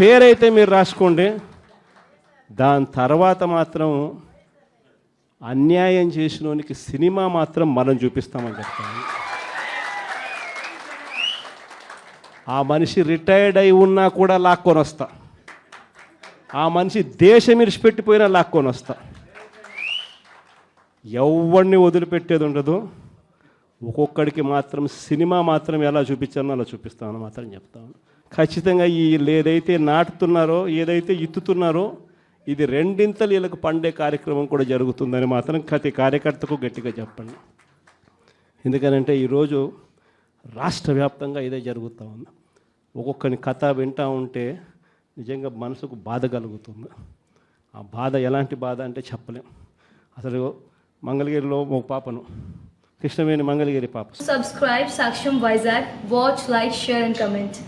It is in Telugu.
పేరైతే మీరు రాసుకోండి. దాని తర్వాత మాత్రం అన్యాయం చేసినోనికి సినిమా మాత్రం మనం చూపిస్తామని చెప్తాను. ఆ మనిషి రిటైర్డ్ అయి ఉన్నా కూడా లాక్కొని వస్తా. ఆ మనిషి దేశం ఇరిచిపెట్టిపోయినా లాక్కొని వస్తా. ఎవరిని వదిలిపెట్టేది ఉండదు. ఒక్కొక్కడికి మాత్రం సినిమా మాత్రం ఎలా చూపించానో అలా చూపిస్తామని మాత్రం చెప్తాను. ఖచ్చితంగా ఈ ఏదైతే నాటుతున్నారో ఏదైతే ఇత్తుతున్నారో ఇది రెండింతలు వీళ్ళకు పండే కార్యక్రమం కూడా జరుగుతుందని మాత్రం ప్రతి కార్యకర్తకు గట్టిగా చెప్పండి. ఎందుకనంటే ఈరోజు రాష్ట్ర వ్యాప్తంగా ఇదే జరుగుతూ ఉంది. ఒక్కొక్కని కథ వింటూ ఉంటే నిజంగా మనసుకు బాధ కలుగుతుంది. ఆ బాధ ఎలాంటి బాధ అంటే చెప్పలేం. అసలు మంగళగిరిలో ఒక పాపను కృష్ణవేణి మంగళగిరి పాప. సబ్స్క్రైబ్ సాక్ష్యం Vizag watch like share and comment